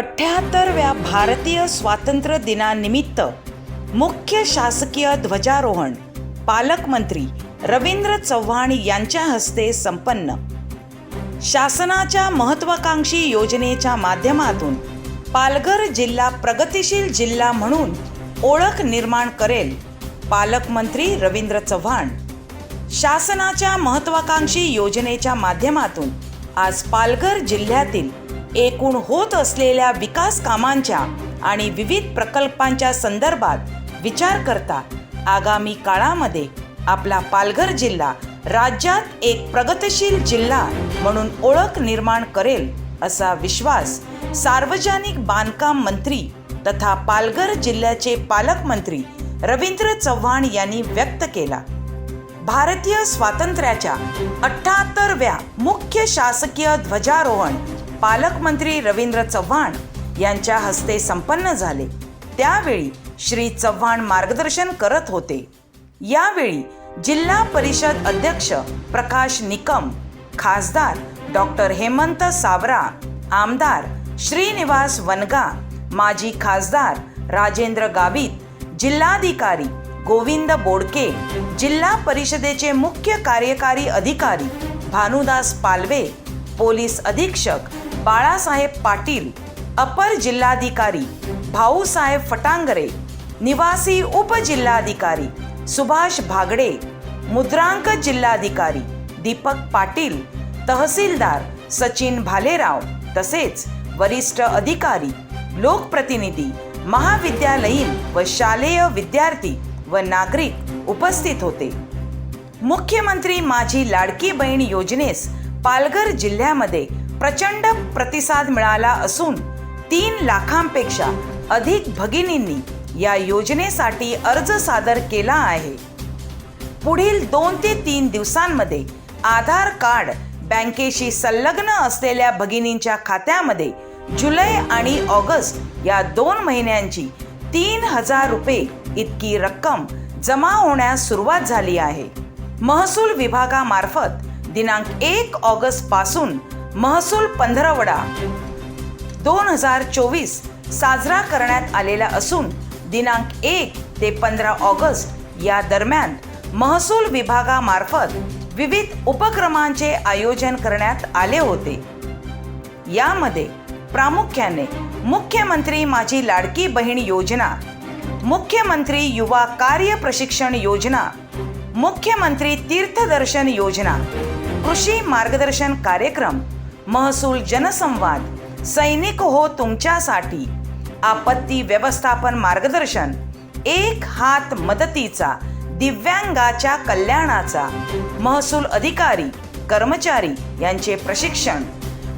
अठ्ठ्याहत्तरव्या भारतीय स्वातंत्र्य दिनानिमित्त मुख्य शासकीय ध्वजारोहण पालकमंत्री रवींद्र चव्हाण यांच्या हस्ते संपन्न. शासनाच्या महत्त्वाकांक्षी योजनेच्या माध्यमातून पालघर जिल्हा प्रगतिशील जिल्हा म्हणून ओळख निर्माण करेल पालकमंत्री रवींद्र चव्हाण. शासनाच्या महत्त्वाकांक्षी योजनेच्या माध्यमातून आज पालघर जिल्ह्यातील एकूण होत असलेल्या विकास कामांच्या आणि विविध प्रकल्पांच्या संदर्भात विचार करता आगामी काळामध्ये आपला पालघर जिल्हा राज्यात एक प्रगतशील जिल्हा म्हणून ओळख निर्माण करेल असा विश्वास सार्वजनिक बांधकाम मंत्री तथा पालघर जिल्ह्याचे पालकमंत्री रवींद्र चव्हाण यांनी व्यक्त केला. भारतीय स्वातंत्र्याच्या अठ्ठ्याहत्तरव्या मुख्य शासकीय ध्वजारोहण पालकमंत्री रवींद्र चव्हाण यांच्या हस्ते संपन्न झाले. त्यावेळी श्री चव्हाण मार्गदर्शन करत होते. यावेळी जिल्हा परिषद अध्यक्ष प्रकाश निकम खासदार डॉक्टर हेमंत सावरा आमदार श्रीनिवास वनगा माजी खासदार राजेंद्र गावित जिल्हाधिकारी गोविंद बोडके जिल्हा परिषदेचे मुख्य कार्यकारी अधिकारी भानुदास पालवे पोलीस अधीक्षक बाळासाहेब पाटील अपर जिल्हाधिकारी भाऊसाहेब फटांगरे निवासी उपजिल्हाधिकारी सुभाष भागडे मुद्रांक जिल्हाधिकारी दीपक पाटील तहसीलदार सचिन भालेराव तसेच वरिष्ठ अधिकारी लोकप्रतिनिधी महाविद्यालयीन व शालेय विद्यार्थी व नागरिक उपस्थित होते. मुख्यमंत्री माझी लाडकी बहीण योजनेस पालघर जिल्ह्यामध्ये प्रचंड प्रतिसाद मिळाला असून तीन लाखांपेक्षा अधिक भगिनींनी या योजनेसाठी अर्ज सादर केला आहे. पुढील दोन ते तीन दिवसांमध्ये आधार कार्ड बँकेशी संलग्न असलेल्या भगिनींच्या खात्यामध्ये जुलै आणि ऑगस्ट या दोन महिन्यांची तीन हजार रुपये इतकी रक्कम जमा होण्यास सुरुवात झाली आहे. महसूल विभागामार्फत दिनांक एक ऑगस्टपासून महसूल पंधरवडा दोन हजार चोवीस साजरा करण्यात आलेला असून दिनांक एक ते पंधरा ऑगस्ट या दरम्यान महसूल विभागामार्फत विविध उपक्रमांचे आयोजन करण्यात आले होते. यामध्ये प्रामुख्याने मुख्यमंत्री माझी लाडकी बहीण योजना मुख्यमंत्री युवा कार्य प्रशिक्षण योजना मुख्यमंत्री तीर्थदर्शन योजना कृषी मार्गदर्शन कार्यक्रम महसूल जनसंवाद सैनिक हो तुमच्यासाठी आपत्ती व्यवस्थापन मार्गदर्शन एक हात मदतीचा दिव्यांगाच्या कल्याणाचा महसूल अधिकारी कर्मचारी यांचे प्रशिक्षण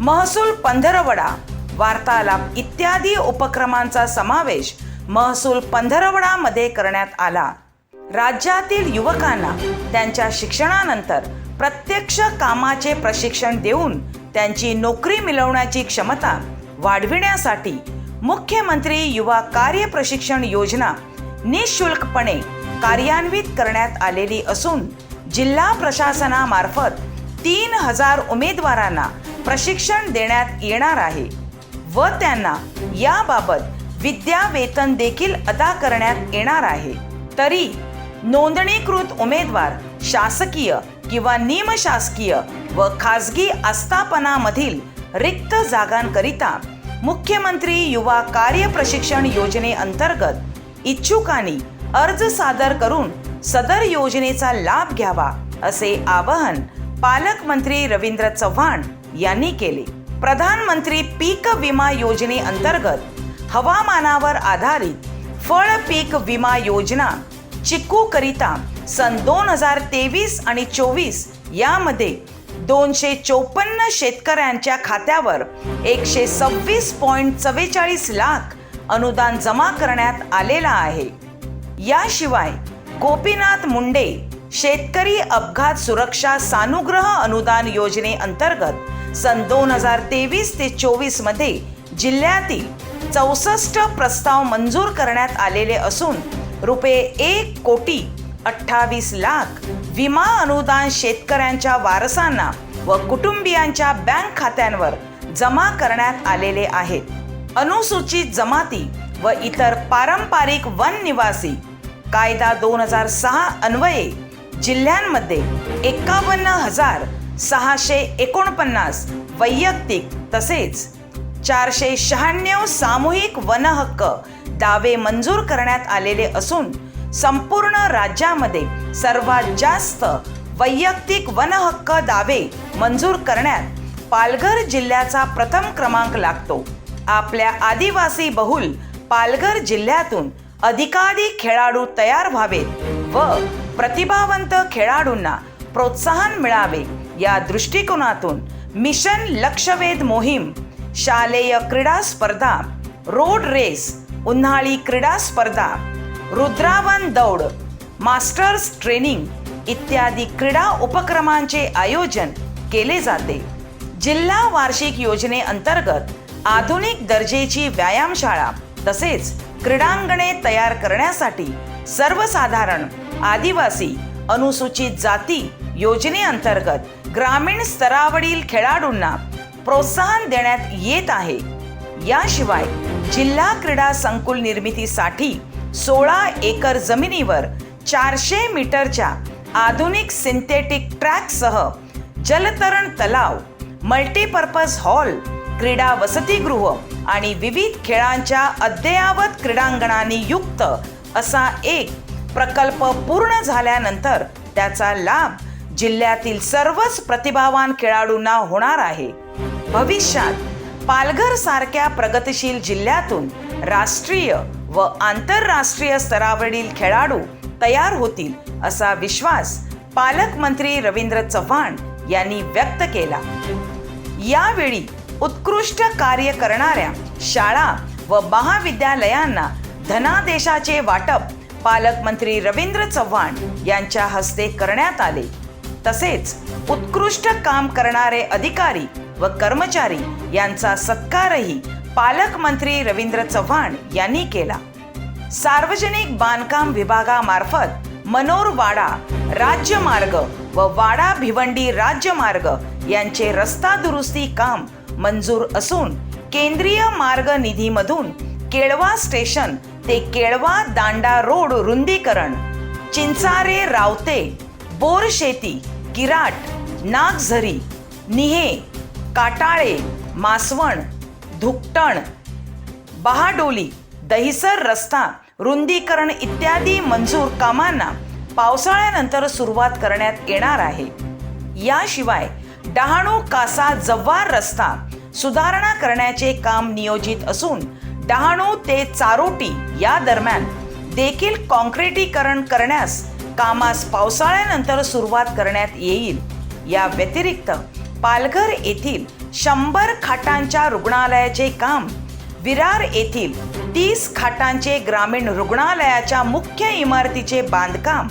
महसूल पंधरवडा वार्तालाप इत्यादी उपक्रमांचा समावेश महसूल पंधरवडामध्ये करण्यात आला. राज्यातील युवकांना त्यांच्या शिक्षणानंतर प्रत्यक्ष कामाचे प्रशिक्षण देऊन त्यांची नोकरी मिळवण्याची क्षमता वाढविण्यासाठी मुख्यमंत्री युवा कार्य प्रशिक्षण योजना निशुल्कपणे कार्यान्वित करण्यात आलेली असून जिल्हा प्रशासनामार्फत तीन हजार उमेदवारांना प्रशिक्षण देण्यात येणार आहे व त्यांना याबाबत विद्या वेतन देखील अदा करण्यात येणार आहे. तरी नोंदणीकृत उमेदवार शासकीय किंवा निमशासकीय व खासगी आस्थापनामधील रिक्त जागांकरिता मुख्यमंत्री युवा कार्य प्रशिक्षण योजनेअंतर्गत इच्छुकांनी अर्ज सादर करून सदर योजनेचा लाभ घ्यावा असे आवाहन पालकमंत्री रवींद्र चव्हाण यांनी केले. प्रधानमंत्री पीक विमा योजनेअंतर्गत हवामानावर आधारित फळ पीक विमा योजना चिकू करिता सन दोन हजार तेवीस आणि चोवीस यामध्ये दोनशे चोपन्न शेतकऱ्यांच्या खात्यावर एकशे सव्वीस पॉईंट चव्वेचाळीस लाख अनुदान जमा करण्यात आलेला आहे. याशिवाय गोपीनाथ मुंडे शेतकरी अपघात सुरक्षा सानुग्रह अनुदान योजनेअंतर्गत सन दोन हजार तेवीस ते चोवीसमध्ये जिल्ह्यातील चौसष्ट प्रस्ताव मंजूर करण्यात आलेले असून रुपये एक कोटी अठ्ठावीस लाख विमा अनुदान शेतकऱ्यांच्या वारसांना व कुटुंबियांच्या बँक खात्यांवर जमा करण्यात आलेले आहेत. अनुसूचित जमाती व इतर पारंपरिक वन निवासी कायदा दोन हजार सहा अन्वये जिल्ह्यांमध्ये एकावन्न हजार सहाशे एकोणपन्नास वैयक्तिक तसेच चारशे शहाण्णव सामूहिक वनहक्क दावे मंजूर करण्यात आलेले असून संपूर्ण राज्यामध्ये सर्वात जास्त वैयक्तिक वन हक्क दावे मंजूर करण्यात पालघर जिल्ह्याचा प्रथम क्रमांक लागतो. आपल्या आदिवासी बहुल पालघर जिल्ह्यातून अधिकाधिक खेळाडू तयार व्हावेत व प्रतिभावंत खेळाडूंना प्रोत्साहन मिळावे या दृष्टिकोनातून मिशन लक्षवेध मोहीम शालेय क्रीडा स्पर्धा रोड रेस उन्हाळी क्रीडा स्पर्धा रुद्रावन दौड मास्टर्स ट्रेनिंग इत्यादी क्रीडा उपक्रमांचे आयोजन केले जाते. जिल्हा वार्षिक योजनेअंतर्गत आधुनिक दर्जेची व्यायामशाळा तसेच क्रीडांगणे तयार करण्यासाठी सर्वसाधारण आदिवासी अनुसूचित जाती योजनेअंतर्गत ग्रामीण स्तरावरील खेळाडूंना प्रोत्साहन देण्यात येत आहे. याशिवाय जिल्हा क्रीडा संकुल निर्मितीसाठी सोळा एकर जमिनीवर चारशे मीटरच्या आधुनिक सिंथेटिक ट्रॅकसह जलतरण तलाव मल्टीपर्पज हॉल क्रीडा वसतिगृह आणि विविध खेळांच्या अद्ययावत क्रीडांगणांनी युक्त असा एक प्रकल्प पूर्ण झाल्यानंतर त्याचा लाभ जिल्ह्यातील सर्वच प्रतिभावान खेळाडूंना होणार आहे. भविष्यात पालघर सारख्या प्रगतिशील जिल्ह्यातून राष्ट्रीय व आंतरराष्ट्रीय स्तरावरील खेळाडू तयार होतील असा विश्वास पालकमंत्री रवींद्र चव्हाण यांनी व्यक्त केला. यावेळी उत्कृष्ट कार्य करणाऱ्या शाळा व महाविद्यालयांना धनादेशाचे वाटप पालकमंत्री रवींद्र चव्हाण यांच्या हस्ते करण्यात आले. तसेच उत्कृष्ट काम करणारे अधिकारी व कर्मचारी यांचा सत्कारही पालकमंत्री रवींद्र चव्हाण यांनी केला. सार्वजनिक बांधकाम विभागामार्फत मनोरवाडा राज्यमार्ग व वाडा भिवंडी राज्यमार्ग यांचे रस्ता दुरुस्ती काम मंजूर असून केंद्रीय मार्ग निधीमधून केळवा स्टेशन ते केळवा दांडा रोड रुंदीकरण चिंचारे रावते बोरशेती किराट नागझरी निहे काटाळे मासवण धुकटण बहाडोली दहिसर रस्ता रुंदीकरण इत्यादी मंजूर कामांना पावसाळ्यानंतर सुरुवात करण्यात येणार आहे. याशिवाय डहाणू कासा जव्हार रस्ता सुधारणा करण्याचे काम नियोजित असून डहाणू ते चारोटी या दरम्यान देखील कॉन्क्रिटीकरण करण्यास कामास पावसाळ्यानंतर सुरुवात करण्यात येईल. या व्यतिरिक्त पालघर येथील शंभर खाटांच्या रुग्णालयाचे काम विरार येथील तीस खाटांचे ग्रामीण रुग्णालयाच्या मुख्य इमारतीचे बांधकाम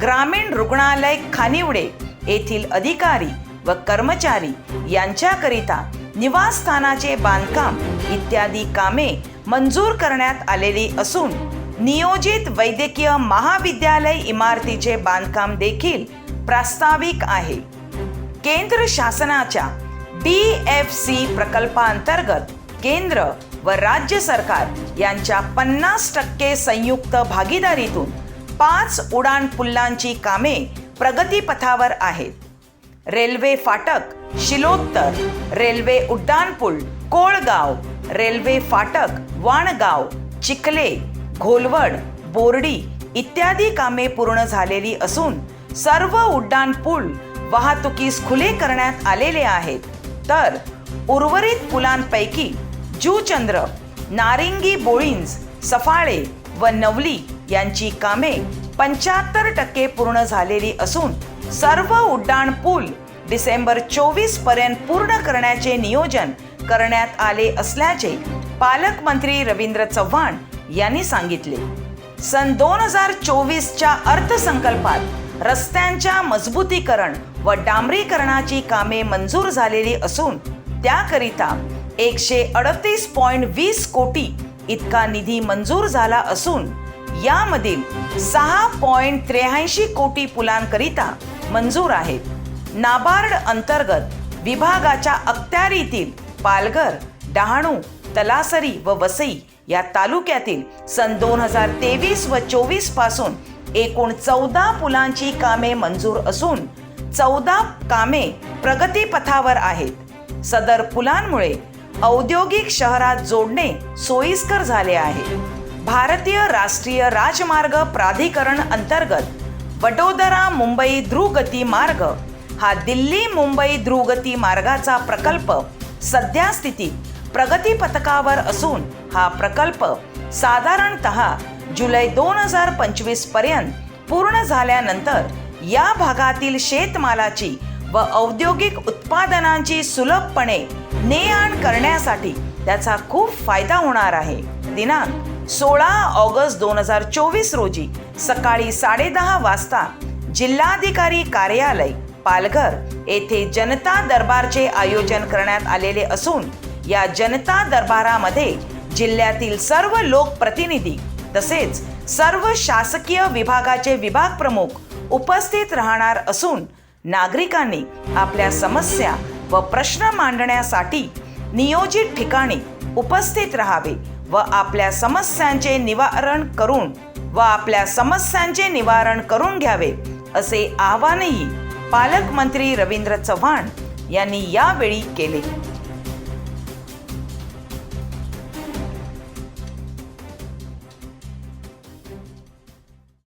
ग्रामीण रुग्णालय खानिवडे येथील अधिकारी व कर्मचारी यांच्याकरिता निवासस्थानाचे बांधकाम इत्यादी कामे मंजूर करण्यात आलेली असून नियोजित वैद्यकीय महाविद्यालय इमारतीचे बांधकाम देखील प्रास्ताविक आहे. केंद्र शासनाच्या डी एफ सी प्रकल्पांतर्गत केंद्र व राज्य सरकार यांच्या पन्नास टक्के संयुक्त भागीदारीतून पाच उडान पुलांची कामे प्रगतीपथावर आहेत. रेल्वे फाटक शिलोत्तर रेल्वे उड्डाणपूल कोळगाव रेल्वे फाटक वाणगाव चिखले घोलवड बोर्डी इत्यादी कामे पूर्ण झालेली असून सर्व उड्डाणपूल वाहतुकीस खुले करण्यात आलेले आहेत. तर उर्वरित पुलांपैकी जूचंद्र नारिंगी बोळींज सफाळे व नवली यांची कामे पंच्याहत्तर टक्के पूर्ण झालेली असून सर्व उड्डाण पूल डिसेंबर चोवीसपर्यंत पूर्ण करण्याचे नियोजन करण्यात आले असल्याचे पालकमंत्री रवींद्र चव्हाण यांनी सांगितले. सन दोन हजार चोवीसच्या अर्थसंकल्पात रस्त्यांच्या मजबूतीकरण व डांबरीकरणाची कामे मंजूर झालेली असून त्याकरिता एकशे अडतीस पॉईंट वीस कोटी इतका निधी मंजूर झाला असून यामधील सहा पॉईंट त्र्याऐंशी कोटी पुलांकरिता मंजूर आहेत. नाबार्ड अंतर्गत विभागाच्या अखत्यारीतील पालघर डहाणू तलासरी व वसई या तालुक्यातील सन दोन हजार तेवीस व चोवीसपासून एकूण चौदा पुलांची कामे मंजूर असून चौदा कामे प्रगतीपथावर आहेत. सदर पुलांमुळे औद्योगिक शहरात जोडणे सोयीस्कर झाले आहे. भारतीय राष्ट्रीय राजमार्ग प्राधिकरण अंतर्गत वडोदरा मुंबई ध्रुगती मार्ग हा दिल्ली मुंबई ध्रुगती मार्गाचा प्रकल्प सध्या स्थितीत प्रगती पथकावर असून हा प्रकल्प साधारणत जुलै दोन हजार पंचवीसपर्यंत पूर्ण झाल्यानंतर या भागातील शेतमालाची व औद्योगिक उत्पादनांची सुलभपणे ने आण करण्यासाठी त्याचा खूप फायदा होणार आहे. दिनांक सोळा ऑगस्ट दोन हजार चोवीस रोजी सकाळी साडेदहा वाजता जिल्हाधिकारी कार्यालय पालघर येथे जनता दरबारचे आयोजन करण्यात आलेले असून या जनता दरबारामध्ये जिल्ह्यातील सर्व लोकप्रतिनिधी तसेच सर्व शासकीय विभागाचे विभाग प्रमुख उपस्थित राहणार असून नागरिकांनी आपल्या समस्या व प्रश्न मांडण्यासाठी नियोजित ठिकाणी उपस्थित राहावे व आपल्या समस्यांचे निवारण करून व आपल्या समस्यांचे निवारण करून घ्यावे असे आवाहनही पालकमंत्री रवींद्र चव्हाण यांनी यावेळी केले.